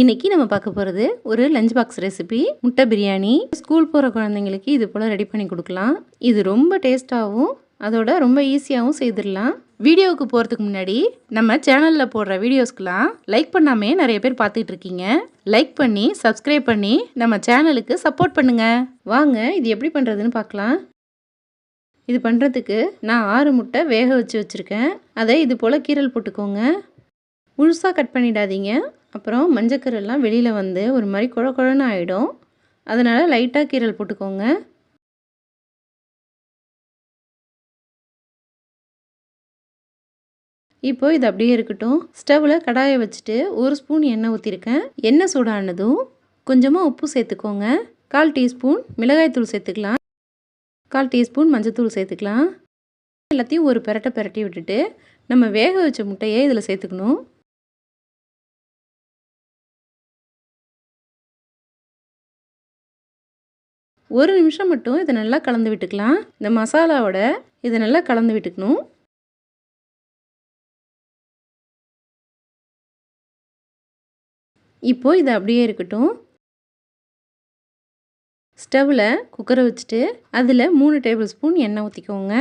இன்னைக்கு நம்ம பார்க்க போகிறது ஒரு லஞ்ச் பாக்ஸ் ரெசிபி முட்டை பிரியாணி. ஸ்கூல் போகிற குழந்தைங்களுக்கு இது போல் ரெடி பண்ணி கொடுக்கலாம். இது ரொம்ப டேஸ்ட்டாகவும் அதோட ரொம்ப ஈஸியாகவும் செய்திடலாம். வீடியோவுக்கு போகிறதுக்கு முன்னாடி நம்ம சேனலில் போடுற வீடியோஸ்க்கெலாம் லைக் பண்ணாமே நிறைய பேர் பார்த்துட்டு இருக்கீங்க. லைக் பண்ணி சப்ஸ்கிரைப் பண்ணி நம்ம சேனலுக்கு சப்போர்ட் பண்ணுங்க. வாங்க இது எப்படி பண்ணுறதுன்னு பார்க்கலாம். இது பண்ணுறதுக்கு நான் ஆறு முட்டை வேக வச்சு வச்சுருக்கேன். அதை இது போல் கீரல் போட்டுக்கோங்க. முழுசாக கட் பண்ணிடாதீங்க. அப்புறம் மஞ்சக்கீரெல்லாம் வெளியில் வந்து ஒரு மாதிரி குழ குழன்னு ஆகிடும் அதனால் லைட்டாக கீரல் போட்டுக்கோங்க. இப்போது இது அப்படியே இருக்கட்டும். ஸ்டவ்வில் கடாயை வச்சுட்டு ஒரு ஸ்பூன் எண்ணெய் ஊற்றிருக்கேன் எண்ணெய் சூடானதும் கொஞ்சமாக உப்பு சேர்த்துக்கோங்க. கால் டீஸ்பூன் மிளகாய்த்தூள் சேர்த்துக்கலாம். கால் டீஸ்பூன் மஞ்சத்தூள் சேர்த்துக்கலாம். எல்லாத்தையும் ஒரு பெரட்டை பெரட்டி விட்டுட்டு நம்ம வேக வச்ச முட்டையை இதில் சேர்த்துக்கணும். ஒரு நிமிஷம் மட்டும் இதை நல்லா கலந்து விட்டுக்கலாம். இந்த மசாலாவோட இதை நல்லா கலந்து விட்டுக்கணும். இப்போது இது அப்படியே இருக்கட்டும். ஸ்டவ்வில் குக்கரை வச்சுட்டு அதில் மூணு டேபிள் ஸ்பூன் எண்ணெய் ஊற்றிக்கோங்க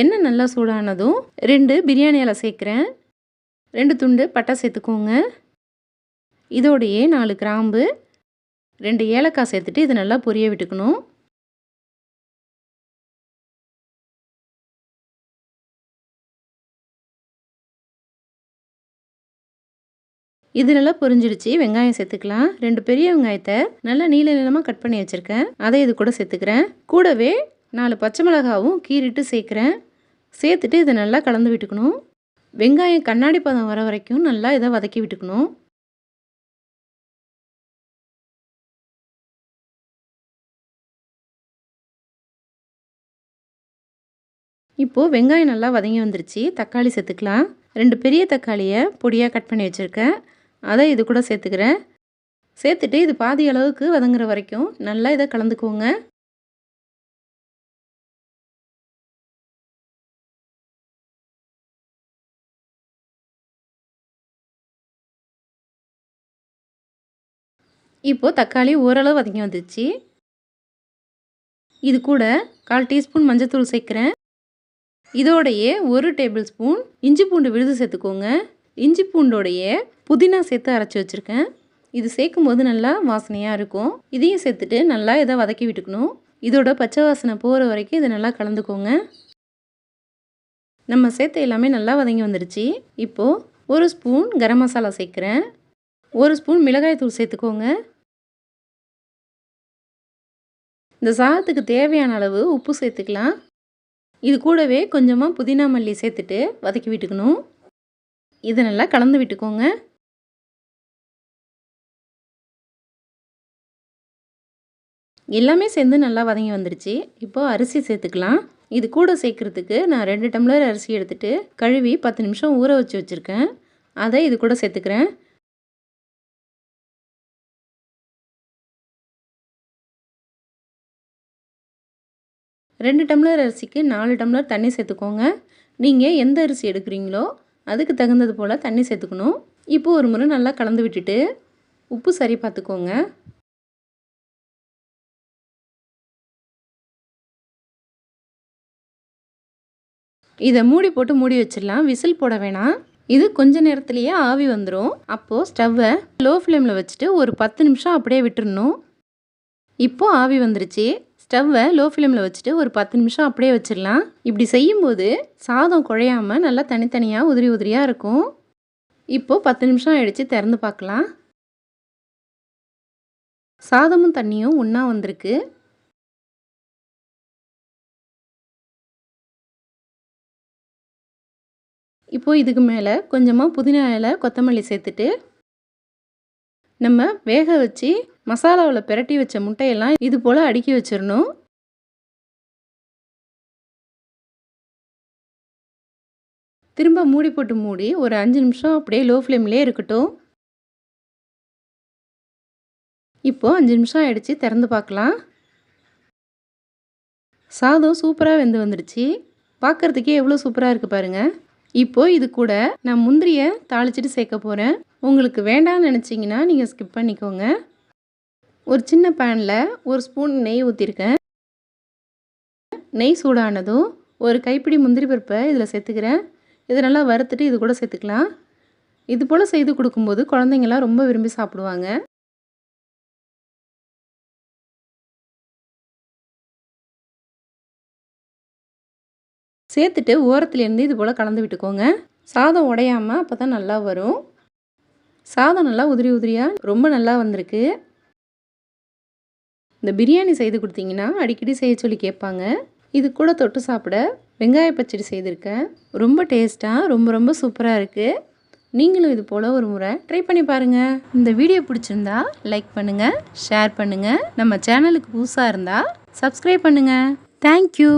எண்ணெய் நல்லா சூடானதும் ரெண்டு பிரியாணி இலை சேர்க்குறேன். ரெண்டு துண்டு பட்டை சேர்த்துக்கோங்க. இதோடையே நாலு கிராம்பு ரெண்டு ஏலக்காய் சேர்த்துட்டு இதை நல்லா பொரிய விட்டுக்கணும். இது நல்லா பொரிஞ்சிடுச்சு. வெங்காயம் சேர்த்துக்கலாம். ரெண்டு பெரிய வெங்காயத்தை நல்லா நீல நீளமாக கட் பண்ணி வச்சுருக்கேன். அதை இது கூட சேர்த்துக்கிறேன். கூடவே நாலு பச்சை மிளகாவும் கீறிட்டு சேர்க்குறேன். சேர்த்துட்டு இதை நல்லா கலந்து விட்டுக்கணும். வெங்காயம் கண்ணாடி பதம் வர வரைக்கும் நல்லா இதை வதக்கி விட்டுக்கணும். இப்போது வெங்காயம் நல்லா வதங்கி வந்துருச்சு. தக்காளி சேர்த்துக்கலாம். ரெண்டு பெரிய தக்காளியை பொடியாக கட் பண்ணி வச்சுருக்கேன். அதை இது கூட சேர்த்துக்கிறேன். சேர்த்துட்டு இது பாதி அளவுக்கு வதங்குற வரைக்கும் நல்லா இதை கலந்துக்கோங்க. இப்போது தக்காளி ஓரளவு வதங்கி வந்துச்சு இது கூட கால் டீஸ்பூன் மஞ்சத்தூள் சேர்க்குறேன். இதோடையே ஒரு டேபிள் ஸ்பூன் இஞ்சி பூண்டு விழுது சேர்த்துக்கோங்க. இஞ்சி பூண்டோடைய புதினா சேர்த்து அரைச்சி வச்சுருக்கேன். இது சேர்க்கும் போது நல்லா வாசனையாக இருக்கும். இதையும் சேர்த்துட்டு நல்லா இதை வதக்கி விட்டுக்கணும். இதோட பச்சை வாசனை போகிற வரைக்கும் இதை நல்லா கலந்துக்கோங்க. நம்ம சேர்த்த எல்லாமே நல்லா வதங்கி வந்துடுச்சு இப்போது ஒரு ஸ்பூன் கரம் மசாலா சேர்க்குறேன். ஒரு ஸ்பூன் மிளகாய் தூள் சேர்த்துக்கோங்க. இந்த சாதத்துக்கு தேவையான அளவு உப்பு சேர்த்துக்கலாம். இது கூடவே கொஞ்சமாக புதினா மல்லி சேர்த்துட்டு வதக்கி விட்டுக்கணும். இதை நல்லா கலந்து விட்டுக்கோங்க. எல்லாமே சேர்ந்து நல்லா வதங்கி வந்துடுச்சு இப்போது அரிசி சேர்த்துக்கலாம். இது கூட சேர்க்குறதுக்கு நான் ரெண்டு டம்ளர் அரிசி எடுத்துகிட்டு கழுவி பத்து நிமிஷம் ஊற வச்சு வச்சுருக்கேன். அதை இது கூட சேர்த்துக்கிறேன். ரெண்டு டம்ளர் அரிசிக்கு நாலு டம்ளர் தண்ணி சேர்த்துக்கோங்க. நீங்கள் எந்த அரிசி எடுக்கிறீங்களோ அதுக்கு தகுந்தது போல் தண்ணி சேர்த்துக்கணும். இப்போ ஒரு முறை நல்லா கலந்து விட்டுட்டு உப்பு சரி பார்த்துக்கோங்க. இதை மூடி போட்டு மூடி வச்சிடலாம். விசில் போட வேணாம். இது கொஞ்ச நேரத்துலேயே ஆவி வந்துடும் அப்போது ஸ்டவ்வை லோ ஃப்ளேமில் வச்சுட்டு ஒரு பத்து நிமிஷம் அப்படியே விட்டுறணும். இப்போது ஆவி வந்துருச்சு. ஸ்டவ்வை லோ ஃப்ளேமில் வச்சுட்டு ஒரு பத்து நிமிஷம் அப்படியே வச்சிடலாம். இப்படி செய்யும்போது சாதம் குழையாமல் நல்லா தனித்தனியாக உதிரி உதிரியாக இருக்கும். இப்போது பத்து நிமிஷம் அடித்து திறந்து பார்க்கலாம். சாதமும் தண்ணியும் ஒன்றா வந்திருக்கு. இப்போது இதுக்கு மேலே கொஞ்சமாக புதினா இலை கொத்தமல்லி சேர்த்துட்டு நம்ம வேக வச்சு மசாலாவில் பிரட்டி வச்ச முட்டையெல்லாம் இது போல் அடுக்கி வச்சிடணும் திரும்ப மூடி போட்டு மூடி ஒரு அஞ்சு நிமிஷம் அப்படியே லோ ஃப்ளேம்லேயே இருக்கட்டும். இப்போது அஞ்சு நிமிஷம் ஆகிடுச்சு திறந்து பார்க்கலாம். சாதம் சூப்பராக வெந்து வந்துடுச்சு. பார்க்குறதுக்கே எவ்வளோ சூப்பராக இருக்குது பாருங்கள் இப்போது இது கூட நான் முந்திரியை தாளிச்சிட்டு சேர்க்க போகிறேன் உங்களுக்கு வேண்டாம்னு நினச்சிங்கன்னா நீங்கள் ஸ்கிப் பண்ணிக்கோங்க. ஒரு சின்ன பேனில் ஒரு ஸ்பூன் நெய் ஊற்றிருக்கேன் நெய் சூடானதும் ஒரு கைப்பிடி முந்திரி பருப்பை இதில் சேர்த்துக்கிறேன். இதை நல்லா வறுத்துட்டு இது கூட சேர்த்துக்கலாம். இது போல் செய்து கொடுக்கும்போது குழந்தைங்களாம் ரொம்ப விரும்பி சாப்பிடுவாங்க. சேர்த்துட்டு ஓரத்துலேருந்து இது போல் கலந்து விட்டுக்கோங்க. சாதம் உடையாமல் அப்போ தான் நல்லா வரும். சாதம் நல்லா உதிரி உதிரியாக ரொம்ப நல்லா வந்திருக்கு. இந்த பிரியாணி செய்து கொடுத்தீங்கன்னா அடிக்கடி செய்ய சொல்லி கேட்பாங்க. இது கூட தொட்டு சாப்பிட வெங்காய பச்சடி செய்திருக்கேன் ரொம்ப டேஸ்ட்டாக ரொம்ப ரொம்ப சூப்பராக இருக்குது நீங்களும் இது போல் ஒரு முறை ட்ரை பண்ணி பாருங்கள் இந்த வீடியோ பிடிச்சிருந்தா லைக் பண்ணுங்கள் ஷேர் பண்ணுங்கள் நம்ம சேனலுக்கு புதுசாக இருந்தால் சப்ஸ்கிரைப் பண்ணுங்கள் தேங்க்யூ.